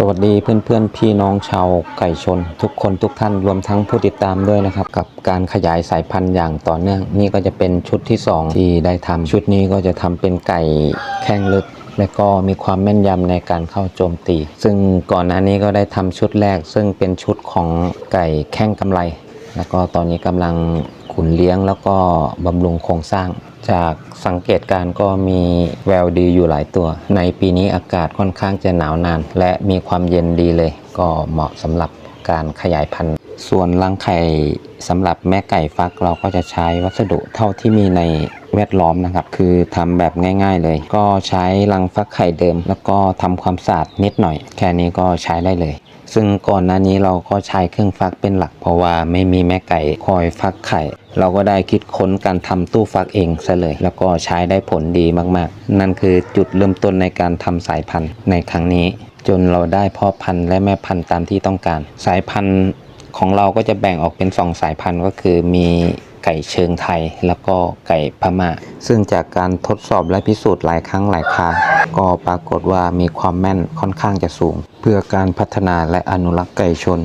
สวัสดีเพื่อนๆพี่น้องชาวไก่ชน ทุกคนทุกท่านรวมทั้งผู้ติดตามด้วยนะครับ กับการขยายสายพันธุ์อย่างต่อเนื่อง นี่ก็จะเป็นชุดที่ 2 ที่ได้ทำชุดนี้ก็จะทำเป็นไก่แข้งลึก และก็มีความแม่นยำในการเข้าโจมตี ซึ่งก่อนหน้านี้ก็ได้ทำชุดแรก ซึ่งเป็นชุดของไก่แข้งกำไร แล้วก็ตอนนี้กำลัง ขุนเลี้ยงแล้วก็บำรุงโครงสร้าง จากสังเกตการก็มีแววดีอยู่หลายตัว ในปีนี้อากาศค่อนข้างจะหนาวนาน และมีความเย็นดีเลย ก็เหมาะสำหรับการขยายพันธุ์ ส่วนรังไข่สำหรับแม่ไก่ฟักเราก็จะใช้วัสดุเท่าที่มีในแวดล้อมนะครับ คือทำแบบง่าย ๆ เลย ก็ใช้รังฟักไข่เดิม แล้วก็ทำความสะอาดนิดหน่อย แค่นี้ก็ใช้ได้เลย ซึ่งก่อนหน้านี้เราก็ใช้เครื่องฟักเป็นหลัก เพราะว่าไม่มีแม่ไก่คอยฟักไข่ เราก็ได้คิดค้นการทำตู้ฟักเองซะเลย แล้วก็ใช้ได้ผลดีมากๆ นั่นคือจุดเริ่มต้นในการทำสายพันธุ์ในครั้งนี้ จนเราได้พ่อพันธุ์และแม่พันธุ์ตามที่ต้องการ สายพันธุ์ของเราก็จะแบ่งออกเป็นสองสายพันธุ์ก็คือมี ไก่เชิงไทย แล้วก็ไก่พม่า ซึ่งจากการทดสอบและพิสูจน์หลายครั้งหลายคราก็ปรากฏว่ามีความแม่นค่อนข้างจะสูง เพื่อการพัฒนาและอนุรักษ์ไก่ชน